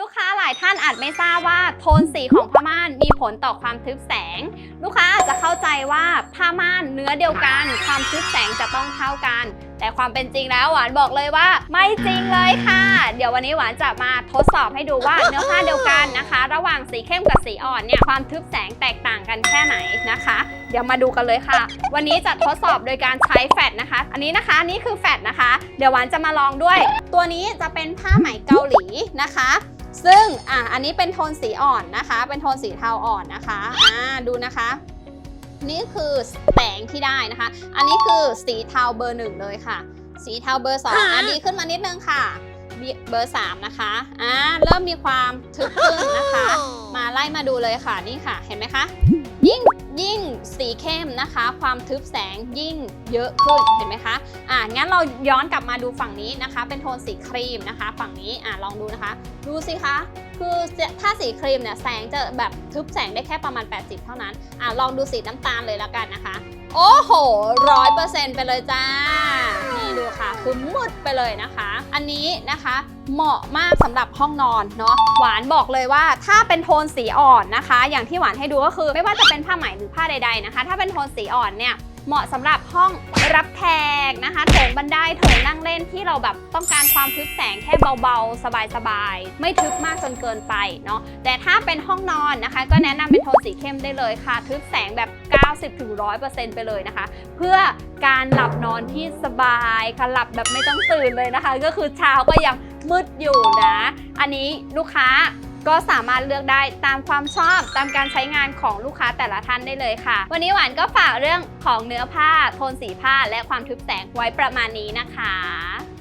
ลูกค้าหลายท่านอาจไม่ทราบว่าโทนสีของผ้าม่านมีผลต่อความทึบแสง ลูกค้าอาจจะเข้าใจว่าผ้าม่านเนื้อเดียวกัน ความทึบแสงจะต้องเท่ากัน แต่ความเป็นจริงแล้วหวานบอกเลยว่า ไม่จริงเลยค่ะ เดี๋ยววันนี้หวานจะมาทดสอบให้ดูว่าเนื้อผ้าเดียวกันนะคะ ระหว่างสีเข้มกับสีอ่อนเนี่ยความทึบแสงแตกต่างกันแค่ไหนนะคะ เดี๋ยวมาดูกันเลยค่ะ วันนี้จะทดสอบโดยการใช้แฟดนะคะ อันนี้นะคะนี่คือแฟดนะคะ เดี๋ยวหวานจะมาลองด้วย ตัวนี้จะเป็นผ้าไหมเกาหลีนะคะ ซึ่งอะอันนี้เป็นโทนสีอ่อนนะคะ เป็นโทนสีเทาอ่อนนะคะอ่าดูนะคะ นี่คือแสงที่ได้นะคะ อันนี้คือสีเทาเบอร์หนึ่งเลยค่ะ สีเทาเบอร์สองอันนี้ขึ้นมานิดนึงค่ะเบอร์สามนะคะ อ่า เริ่มมีความทึบขึ้นนะคะ มาไล่มาดูเลยค่ะ นี่ค่ะ เห็นไหมคะ ยิ่ง ยิ่งสีเข้มนะคะ ความทึบแสงยิ่งเยอะขึ้นเห็นไหมคะอ่างั้นเราย้อนกลับมาดูฝั่งนี้นะคะ เป็นโทนสีครีมนะคะ ฝั่งนี้อ่าลองดูนะคะ ดูสิคะคือถ้าสีครีมเนี่ยแสงจะแบบทึบแสงได้แค่ประมาณ 80 เท่านั้นอ่าลองดูสีน้ำตาลเลยแล้วกันนะคะ โอ้โหร้อยเปอร์เซ็นต์ไปเลยจ้า ค่ะ คือมืดไปเลยนะคะ อันนี้นะคะเหมาะมากสำหรับห้องนอนเนาะหวานบอกเลยว่าถ้าเป็นโทนสีอ่อนนะคะ อย่างที่หวานให้ดูก็คือ ไม่ว่าจะเป็นผ้าไหมหรือผ้าใด ๆนะคะ ถ้าเป็นโทนสีอ่อนเนี่ยเหมาะสำหรับห้องรับแข กนะคะโถงบันไดโถงนั่งเล่นที่เราแบบต้องการความทึบแสงแค่เบาๆ สบายๆ ไม่ทึบมากจนเกินไปเนาะแต่ถ้าเป็นห้องนอนนะคะ ก็แนะนำเป็นโทนสีเข้มได้เลยค่ะ ทึบแสงแบบ 90-100%ไปเลยนะคะ เพื่อการหลับนอนที่สบายค่ะหลับแบบไม่ต้องตื่นเลยนะคะ ก็คือเช้าก็ยังมืดอยู่นะ อันนี้ลูกค้า ก็สามารถเลือกได้ตามความชอบตามการใช้งานของลูกค้าแต่ละท่านได้เลยค่ะ วันนี้หวานก็ฝากเรื่องของเนื้อผ้า โทนสีผ้าและความทึบแสงไว้ประมาณนี้นะคะ